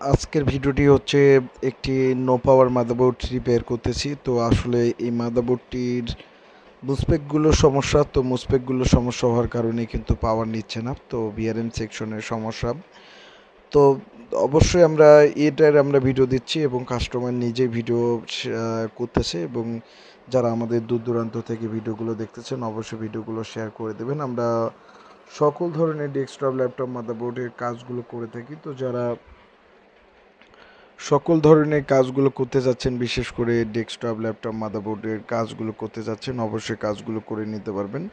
আজকের ভিডিওটি হচ্ছে একটি নো পাওয়ার মাদারবোর্ড রিপেয়ার করতেছি। তো আসলে এই মাদারবোর্ডটির মুসপেকগুলোর সমস্যা, তো মুসপেকগুলোর সমস্যা হওয়ার কারণে কিন্তু পাওয়ার নিচ্ছে না, তো বিআরএম সেকশনের সমস্যা। তো অবশ্যই আমরা এটার আমরা ভিডিও দিচ্ছি এবং কাস্টমার নিজে ভিডিও করতেছে এবং যারা আমাদের দূর দূরান্ত থেকে ভিডিওগুলো দেখতেছেন, অবশ্যই ভিডিওগুলো শেয়ার করে দেবেন। আমরা সকল ধরনের ডেস্কটপ ল্যাপটপ মাদারবোর্ডের কাজগুলো করে থাকি। তো যারা সকল ধরনের কাজগুলো করতে যাচ্ছেন, বিশেষ করে ডেস্কটপ, ল্যাপটপ, মাদারবোর্ডের কাজগুলো করতে যাচ্ছেন, অবশ্যই কাজগুলো করে নিতে পারবেন।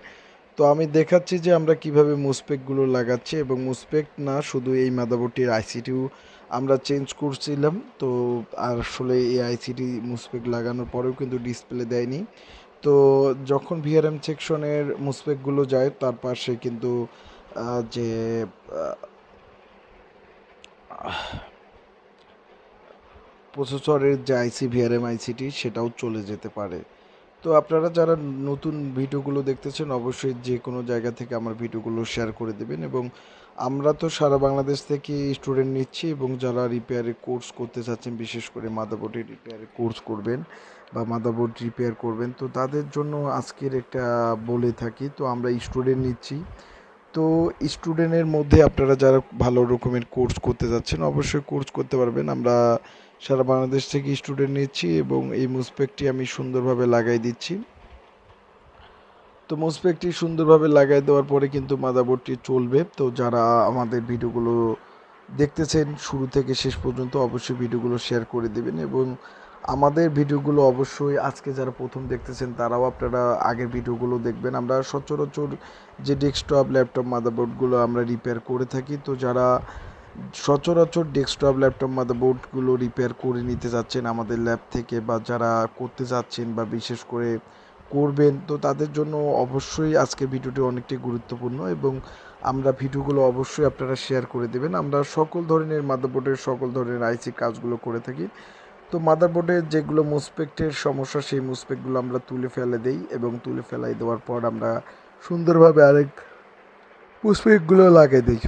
তো আমি দেখাচ্ছি যে আমরা কীভাবে মুসপেকগুলো লাগাচ্ছি এবং মুসপেক না শুধু এই মাদারবোর্ডটির আইসিটিও আমরা চেঞ্জ করছিলাম, তো আসলে এই আইসিটি মুসপেক লাগানোর পরেও কিন্তু ডিসপ্লে দেয়নি। তো যখন ভিআরএম সেকশনের মুসপেকগুলো যায়, তার পাশে কিন্তু যে প্রসেসরের যে আইসি ভিআরএম আইসিটি সেটাও চলে যেতে পারে। তো আপনারা যারা নতুন ভিডিওগুলো দেখতেছেন, অবশ্যই যে কোনো জায়গা থেকে আমার ভিডিওগুলো শেয়ার করে দেবেন এবং আমরা তো সারা বাংলাদেশ থেকে স্টুডেন্ট নিচ্ছি এবং যারা রিপেয়ারের কোর্স করতে চাচ্ছেন, বিশেষ করে মাদারবোর্ডের রিপেয়ারের কোর্স করবেন বা মাদারবোর্ড রিপেয়ার করবেন, তো তাদের জন্য আজকের একটা বলে থাকি, তো আমরা স্টুডেন্ট নিচ্ছি। তো স্টুডেন্টের মধ্যে আপনারা যারা ভালো রকমের কোর্স করতে যাচ্ছেন, অবশ্যই কোর্স করতে পারবেন। আমরা সারা বাংলাদেশ থেকে স্টুডেন্ট নিচ্ছি এবং এই মুসপেকটি আমি সুন্দরভাবে লাগাই দিচ্ছি। তো মুসপেকটি সুন্দরভাবে লাগাই দেওয়ার পরে কিন্তু মাদাবোর্ডটি চলবে। তো যারা আমাদের ভিডিওগুলো দেখতেছেন, শুরু থেকে শেষ পর্যন্ত অবশ্যই ভিডিওগুলো শেয়ার করে দেবেন এবং আমাদের ভিডিওগুলো অবশ্যই আজকে যারা প্রথম দেখতেছেন, তারাও আপনারা আগের ভিডিওগুলো দেখবেন। আমরা সচরাচর যে ডেস্কটপ ল্যাপটপ মাদারবোর্ডগুলো আমরা রিপেয়ার করে থাকি। তো যারা সচরাচর ডেস্কটপ ল্যাপটপ মাদারবোর্ডগুলো রিপেয়ার করে নিতে যাচ্ছেন আমাদের ল্যাব থেকে বা যারা করতে যাচ্ছেন বা বিশেষ করে করবেন, তো তাদের জন্য অবশ্যই আজকের ভিডিওটি অনেকটাই গুরুত্বপূর্ণ এবং আমরা ভিডিওগুলো অবশ্যই আপনারা শেয়ার করে দেবেন। আমরা সকল ধরনের মাদারবোর্ডের সকল ধরনের আইসি কাজগুলো করে থাকি। তো মাদারবোর্ডে যেগুলো মুসপেক্টের সমস্যা, সেই মুসপেক্টগুলো আমরা তুলে ফেলে দেই এবং তুলে ফেলাই দেওয়ার পর আমরা সুন্দরভাবে আরেক মুসপেক্টগুলো লাগিয়ে দিই।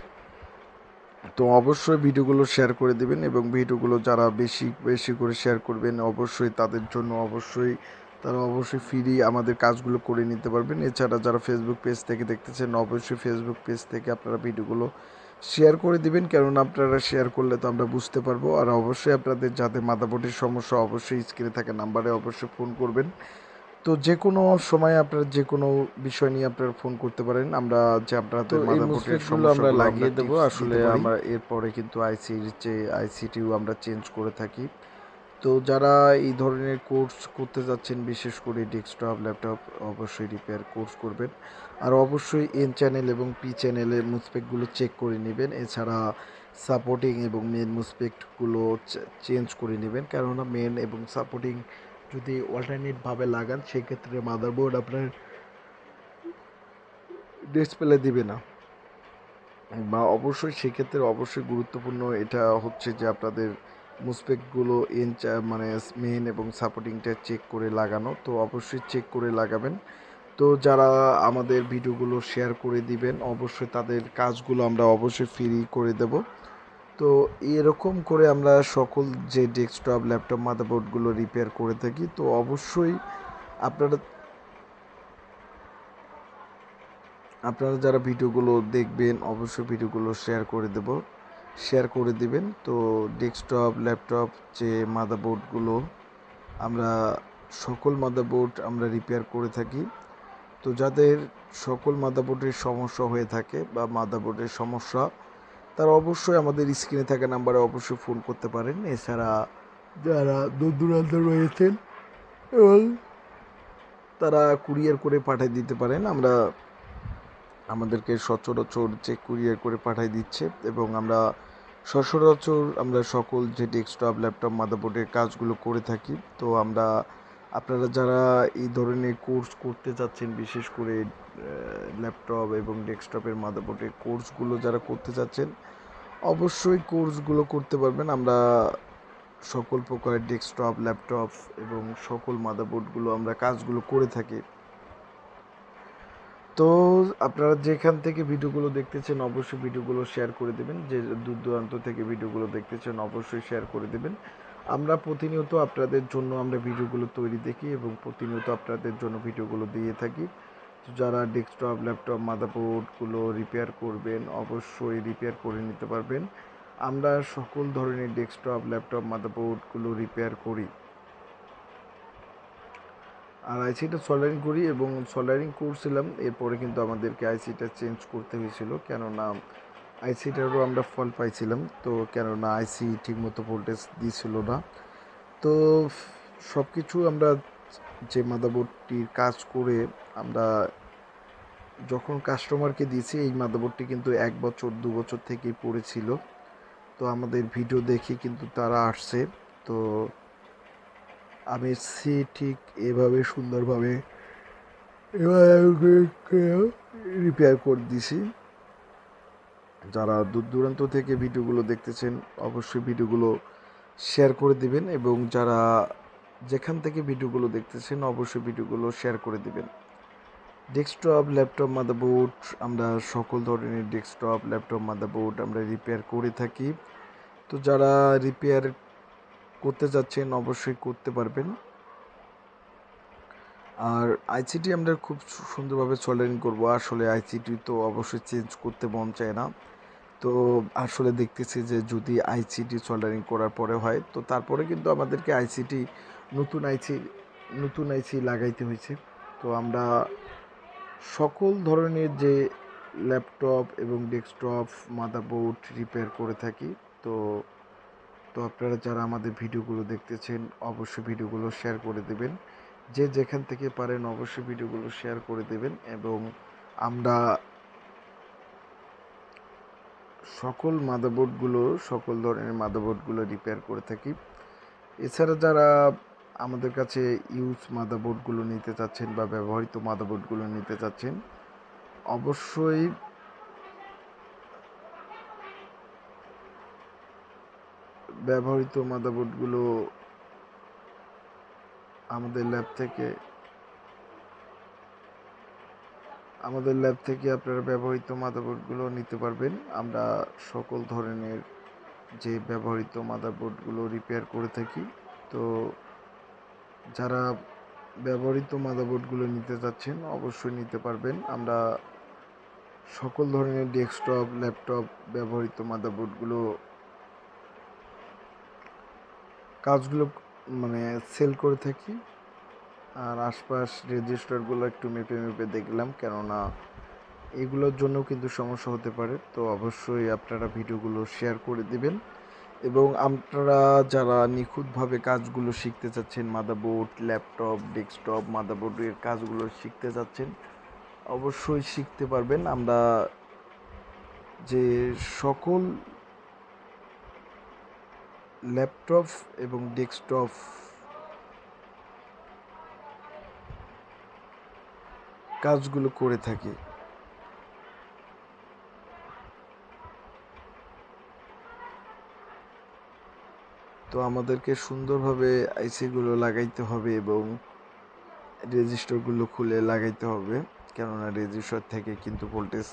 তো অবশ্যই ভিডিওগুলো শেয়ার করে দেবেন এবং ভিডিওগুলো যারা বেশি বেশি করে শেয়ার করবেন, অবশ্যই তাদের জন্য অবশ্যই, তারা অবশ্যই ফ্রি আমাদের কাজগুলো করে নিতে পারবেন। এছাড়া যারা ফেসবুক পেজ থেকে দেখতেছেন, অবশ্যই ফেসবুক পেজ থেকে আপনারা ভিডিওগুলো শেয়ার করে দিবেন। কেননা আপনারা শেয়ার করলে তো আমরা বুঝতে পারব। আর অবশ্যই আপনাদের যাদের মাথাপটির সমস্যা, অবশ্যই স্ক্রিনে থাকা নাম্বারে অবশ্যই ফোন করবেন। তো যে কোনো সময় আপনারা যে কোনো বিষয় নিয়ে আপনারা ফোন করতে পারেন। আমরা যে আপনাদের মাদারবোর্ডের আমরা লাগিয়ে দেব। আসলে আমরা এরপরে কিন্তু আইসির যে আইসিটিও আমরা চেঞ্জ করে থাকি। তো যারা এই ধরনের কোর্স করতে যাচ্ছেন বিশেষ করে ডেস্কটপ ল্যাপটপ অবশ্যই রিপেয়ার কোর্স করবেন। আর অবশ্যই এন চ্যানেল এবং পি চ্যানেলের মুসপেকগুলো চেক করে নেবেন। এছাড়া সাপোর্টিং এবং মেন মুসপেক্টগুলো চেঞ্জ করে নেবেন। কেননা মেন এবং সাপোর্টিং যদি অল্টারনেটভাবে লাগান, সেক্ষেত্রে মাদারবোর্ড আপনার ডিসপ্লে দিবে না। বা অবশ্যই সেক্ষেত্রে অবশ্যই গুরুত্বপূর্ণ এটা হচ্ছে যে আপনাদের মুসপেকগুলো এন মানে মেন এবং সাপোর্টিংটা চেক করে লাগানো। তো অবশ্যই চেক করে লাগাবেন। তো যারা আমাদের ভিডিওগুলো শেয়ার করে দিবেন, অবশ্যই তাদের কাজগুলো আমরা অবশ্যই ফ্রি করে দেব। তো এরকম করে আমরা সকল যে ডেস্কটপ ল্যাপটপ মাদারবোর্ডগুলো রিপেয়ার করে থাকি, তো অবশ্যই আপনারা আপনারা যারা ভিডিওগুলো দেখবেন, অবশ্যই ভিডিওগুলো শেয়ার করে দেব শেয়ার করে দিবেন। তো ডেস্কটপ ল্যাপটপ যে মাদারবোর্ডগুলো আমরা সকল মাদারবোর্ড আমরা রিপেয়ার করে থাকি, তো যাদের সকল মাদারবোর্ডের সমস্যা হয়ে থাকে বা মাদারবোর্ডের সমস্যা তারা অবশ্যই আমাদের স্ক্রিনে থাকা নাম্বারে অবশ্যই ফোন করতে পারেন। এছাড়া যারা দূর দূরান্ত রয়েছেন এবং তারা কুরিয়ার করে পাঠিয়ে দিতে পারেন, আমরা আমাদেরকে সচরাচর যে কুরিয়ার করে পাঠিয়ে দিচ্ছে এবং আমরা সচরাচর আমরা সকল যে ডেস্কটপ, ল্যাপটপ, মাদারবোর্ডের কাজগুলো করে থাকি। তো আমরা আপনারা যারা এই ধরনের কোর্স করতে চাচ্ছেন, বিশেষ করে ল্যাপটপ এবং ডেস্কটপের মাদারবোর্ডের কোর্সগুলো যারা করতে চাচ্ছেন, অবশ্যই কোর্সগুলো করতে পারবেন। আমরা সকল প্রকারের ডেস্কটপ ল্যাপটপ এবং সকল মাদারবোর্ডগুলো আমরা কাজগুলো করে থাকি। তো আপনারা যেখান থেকে ভিডিওগুলো দেখতেছেন, অবশ্যই ভিডিওগুলো শেয়ার করে দেবেন। যে দূর দূরান্ত থেকে ভিডিওগুলো দেখতেছেন, অবশ্যই শেয়ার করে দেবেন। আমরা প্রতিনিয়ত আপনাদের জন্য আমরা ভিডিওগুলো তৈরি দেখি এবং প্রতিনিয়ত আপনাদের জন্য ভিডিওগুলো দিয়ে থাকি। যারা ডেস্কটপ ল্যাপটপ মাদারবোর্ডগুলো রিপেয়ার করবেন, অবশ্যই রিপেয়ার করে নিতে পারবেন। আমরা সকল ধরনের ডেস্কটপ ল্যাপটপ মাদারবোর্ডগুলো রিপেয়ার করি। আর আইসিটা সোল্ডারিং করি এবং সোল্ডারিং করছিলাম, এরপরে কিন্তু আমাদেরকে আইসিটা চেঞ্জ করতে হয়েছিল। কেননা আইসিটারও আমরা ফল পাইছিলাম, তো কেননা আইসি ঠিকমতো ভোল্টেজ দিছিল না। তো সব কিছু আমরা যে মাদারবোর্ডটির কাজ করে আমরা যখন কাস্টমারকে দিয়েছি, এই মাদারবোর্ডটি কিন্তু এক বছর, দু বছর থেকেই পড়েছিল। তো আমাদের ভিডিও দেখে কিন্তু তারা আসছে। তো আমি সে ঠিক এভাবে সুন্দরভাবে রিপেয়ার করে দিছি যারা দূর দূরান্ত থেকে ভিডিওগুলো দেখতেছেন, অবশ্যই ভিডিওগুলো শেয়ার করে দিবেন এবং যারা যেখান থেকে ভিডিওগুলো দেখতেছেন, অবশ্যই ভিডিওগুলো শেয়ার করে দিবেন। ডেস্কটপ ল্যাপটপ মাদারবোর্ড আমরা সকল ধরনের ডেস্কটপ ল্যাপটপ মাদারবোর্ড আমরা রিপেয়ার করে থাকি। তো যারা রিপেয়ার করতে যাচ্ছেন, অবশ্যই করতে পারবেন। আর আইসিটি আমরা খুব সুন্দরভাবে সোল্ডারিং করব। আসলে আইসিটি তো অবশ্যই চেঞ্জ করতে মন চায় না। তো আসলে দেখতেছি যে যদি আইসিটি সোল্ডারিং করার পরে হয়, তো তারপরে কিন্তু আমাদেরকে আইসিটি নতুন আইসি নতুন আইসি লাগাইতে হয়েছে। তো আমরা সকল ধরনের যে ল্যাপটপ এবং ডেস্কটপ মাদারবোর্ড রিপেয়ার করে থাকি। তো তো আপনারা যারা আমাদের ভিডিওগুলো দেখতেছেন, অবশ্যই ভিডিওগুলো শেয়ার করে দেবেন। যে যেখান থেকে পারেন, অবশ্যই ভিডিওগুলো শেয়ার করে দেবেন এবং আমরা সকল মাদারবোর্ডগুলো, সকল ধরনের মাদারবোর্ডগুলো রিপেয়ার করে থাকি। এছাড়া যারা আমাদের কাছে ইউজ মাদারবোর্ডগুলো নিতে চাচ্ছেন বা ব্যবহৃত মাদারবোর্ডগুলো নিতে চাচ্ছেন, অবশ্যই ব্যবহৃত মাদারবোর্ডগুলো আমাদের ল্যাব থেকে আমাদের ল্যাব থেকে আপনারা ব্যবহৃত মাদারবোর্ডগুলো নিতে পারবেন। আমরা সকল ধরনের যে ব্যবহৃত মাদারবোর্ডগুলো রিপেয়ার করে থাকি। তো যারা ব্যবহৃত মাদারবোর্ডগুলো নিতে চাচ্ছেন অবশ্যই নিতে পারবেন। আমরা সকল ধরনের ডেস্কটপ ল্যাপটপ ব্যবহৃত মাদারবোর্ডগুলো কাজগুলো মানে সেল করে থাকি। আর আশপাশ রেজিস্টারগুলো একটু মেপে মেপে দেখলাম, কেননা এগুলোর জন্য কিন্তু সমস্যা হতে পারে। তো অবশ্যই আপনারা ভিডিওগুলো শেয়ার করে দিবেন। এবং আপনারা যারা নিখুঁতভাবে কাজগুলো শিখতে চাচ্ছেন মাদারবোর্ড ল্যাপটপ ডেস্কটপ মাদারবোর্ডের কাজগুলো শিখতে চাচ্ছেন, অবশ্যই শিখতে পারবেন। আমরা যে সকল ল্যাপটপ এবং ডেস্কটপ কাজগুলো করে থাকি। তো আমাদেরকে সুন্দরভাবে আইসিগুলো লাগাইতে হবে এবং রেজিস্টারগুলো খুলে লাগাইতে হবে। কেননা রেজিস্টার থেকে কিন্তু ভোল্টেজ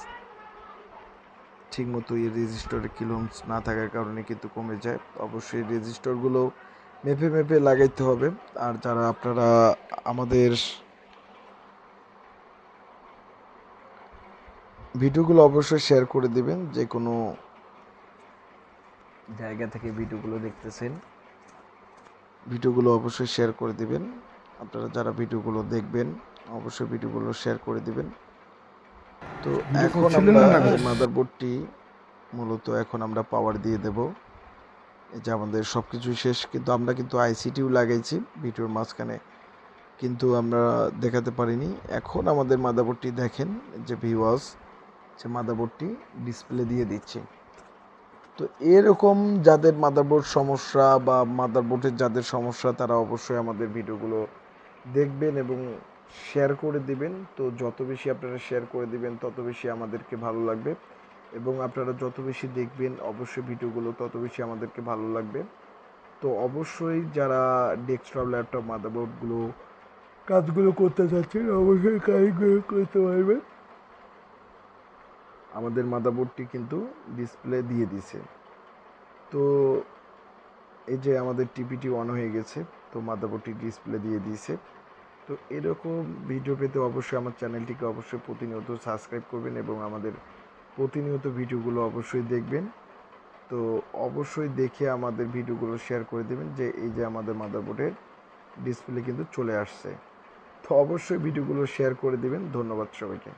ঠিকমতো এই রেজিস্টারে কিলোমস না থাকার কারণে কিন্তু কমে যায়। অবশ্যই রেজিস্টারগুলো মেপে মেপে লাগাইতে হবে। আর যারা আপনারা আমাদের ভিডিওগুলো অবশ্যই শেয়ার করে দিবেন যে কোনো জায়গা থেকে ভিডিওগুলো দেখতেছেন। ভিডিওগুলো অবশ্যই শেয়ার করে দিবেন। আপনারা যারা ভিডিওগুলো দেখবেন অবশ্যই ভিডিওগুলো শেয়ার করে দিবেন। তো এখন আমরা মাদারবোর্ডটি মূলত এখন আমরা পাওয়ার দিয়ে দেব। এই যে আমাদের সব কিছুই শেষ কিন্তু আমরা কিন্তু আইসিটিও লাগাইছি ভিডিওর মাঝখানে। কিন্তু আমরা দেখাতে পারিনি। এখন আমাদের মাদারবোর্ডটি দেখেন যে ভিওয়াস যে মাদারবোর্ডটি ডিসপ্লে দিয়ে দিচ্ছে। তো এরকম যাদের মাদারবোর্ড সমস্যা বা মাদারবোর্ডের যাদের সমস্যা, তারা অবশ্যই আমাদের ভিডিওগুলো দেখবেন এবং শেয়ার করে দিবেন। তো যত বেশি আপনারা শেয়ার করে দিবেন, তত বেশি আমাদেরকে ভালো লাগবে এবং আপনারা যত বেশি দেখবেন, অবশ্যই ভিডিওগুলো তত বেশি আমাদেরকে ভালো লাগবে। তো অবশ্যই যারা ডেস্কটপ ল্যাপটপ মাদারবোর্ডগুলো কাজগুলো করতে চাচ্ছেন, অবশ্যই কাজগুলো করতে পারবেন। আমাদের মাদারবোর্ডটি কিন্তু ডিসপ্লে দিয়ে দিছে তো এই যে আমাদের টিভিটি অন হয়ে গেছে, তো মাদাবোর্ডটি ডিসপ্লে দিয়ে দিয়েছে। তো এরকম ভিডিও পেতে অবশ্যই আমার চ্যানেলটিকে অবশ্যই প্রতিনিয়ত সাবস্ক্রাইব করবেন এবং আমাদের প্রতিনিয়ত ভিডিওগুলো অবশ্যই দেখবেন। তো অবশ্যই দেখে আমাদের ভিডিওগুলো শেয়ার করে দেবেন যে এই যে আমাদের মাদারবোর্ডের ডিসপ্লে কিন্তু চলে আসছে। তো অবশ্যই ভিডিওগুলো শেয়ার করে দেবেন। ধন্যবাদ সবাইকে।